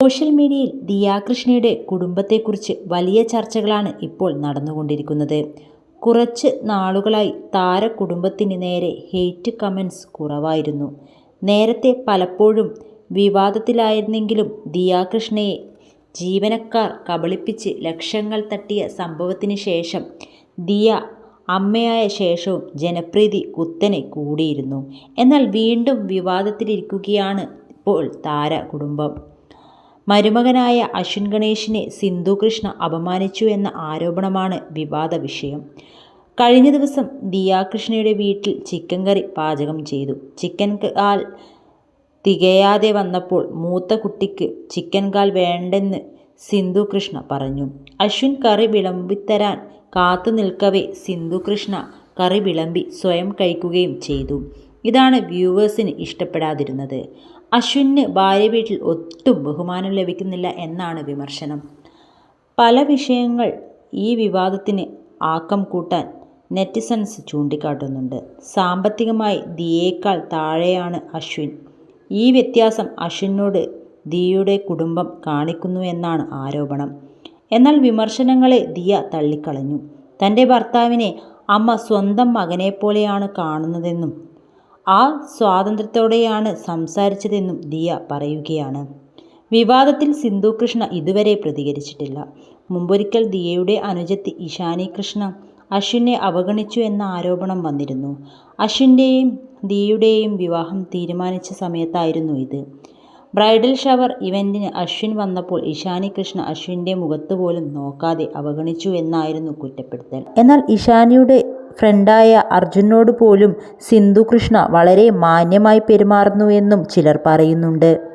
Social മീഡിയയിൽ ദിയാകൃഷ്ണയുടെ കുടുംബത്തെക്കുറിച്ച് വലിയ ചർച്ചകളാണ് ഇപ്പോൾ നടന്നുകൊണ്ടിരിക്കുന്നത്. കുറച്ച് നാളുകളായി താര കുടുംബത്തിന് നേരെ ഹെയ്റ്റ് കമൻസ് കുറവായിരുന്നു. നേരത്തെ പലപ്പോഴും വിവാദത്തിലായിരുന്നെങ്കിലും ദിയാകൃഷ്ണയെ ജീവനക്കാർ കബളിപ്പിച്ച് ലക്ഷങ്ങൾ തട്ടിയ സംഭവത്തിന് ശേഷം ദിയ അമ്മയായ ശേഷവും ജനപ്രീതി കുത്തനെ കൂടിയിരുന്നു. എന്നാൽ വീണ്ടും വിവാദത്തിലിരിക്കുകയാണ് ഇപ്പോൾ താര കുടുംബം മരുമകനായ അശ്വിൻ ഗണേഷിനെ സിന്ധു കൃഷ്ണ അപമാനിച്ചു എന്ന ആരോപണമാണ് വിവാദ വിഷയം. കഴിഞ്ഞ ദിവസം ദിയാകൃഷ്ണയുടെ വീട്ടിൽ ചിക്കൻ കറി പാചകം ചെയ്തു. ചിക്കൻ കാൽ തികയാതെ വന്നപ്പോൾ മൂത്ത കുട്ടിക്ക് ചിക്കൻ കാൽ വേണ്ടെന്ന് സിന്ധു കൃഷ്ണ പറഞ്ഞു. അശ്വിൻ കറി വിളമ്പിത്തരാൻ കാത്തു നിൽക്കവേ സിന്ധു കൃഷ്ണ കറി വിളമ്പി സ്വയം കഴിക്കുകയും ചെയ്തു. ഇതാണ് വ്യൂവേഴ്സിന് ഇഷ്ടപ്പെടാതിരുന്നത്. അശ്വിന് ഭാര്യ വീട്ടിൽ ഒട്ടും ബഹുമാനം ലഭിക്കുന്നില്ല എന്നാണ് വിമർശനം. പല വിഷയങ്ങൾ ഈ വിവാദത്തിന് ആക്കം കൂട്ടാൻ നെറ്റിസൺസ് ചൂണ്ടിക്കാട്ടുന്നുണ്ട്. സാമ്പത്തികമായി ദിയേക്കാൾ താഴെയാണ് അശ്വിൻ. ഈ വ്യത്യാസം അശ്വിനോട് ദിയയുടെ കുടുംബം കാണിക്കുന്നു എന്നാണ് ആരോപണം. എന്നാൽ വിമർശനങ്ങളെ ദിയ തള്ളിക്കളഞ്ഞു. തന്റെ ഭർത്താവിനെ അമ്മ സ്വന്തം മകനെപ്പോലെയാണ് കാണുന്നതെന്നും ആ സ്വാതന്ത്ര്യത്തോടെയാണ് സംസാരിച്ചതെന്നും ദിയ പറയുകയാണ്. വിവാദത്തിൽ സിന്ധു കൃഷ്ണ ഇതുവരെ പ്രതികരിച്ചിട്ടില്ല. മുമ്പൊരിക്കൽ ദിയയുടെ അനുജത്തി ഇഷാനി കൃഷ്ണ അശ്വിനെ അവഗണിച്ചു എന്ന ആരോപണം വന്നിരുന്നു. അശ്വിന്റെയും ദിയയുടെയും വിവാഹം തീരുമാനിച്ച സമയത്തായിരുന്നു ഇത്. ബ്രൈഡൽ ഷവർ ഇവന്റിന് അശ്വിൻ വന്നപ്പോൾ ഇഷാനി കൃഷ്ണ അശ്വിന്റെ മുഖത്ത് പോലും നോക്കാതെ അവഗണിച്ചു എന്നായിരുന്നു കുറ്റപ്പെടുത്തൽ. എന്നാൽ ഇഷാനിയുടെ ഫ്രണ്ടായ അർജുനോട് പോലും സിന്ധു കൃഷ്ണ വളരെ മാന്യമായി പെരുമാറുന്നുവെന്നും ചിലർ പറയുന്നുണ്ട്.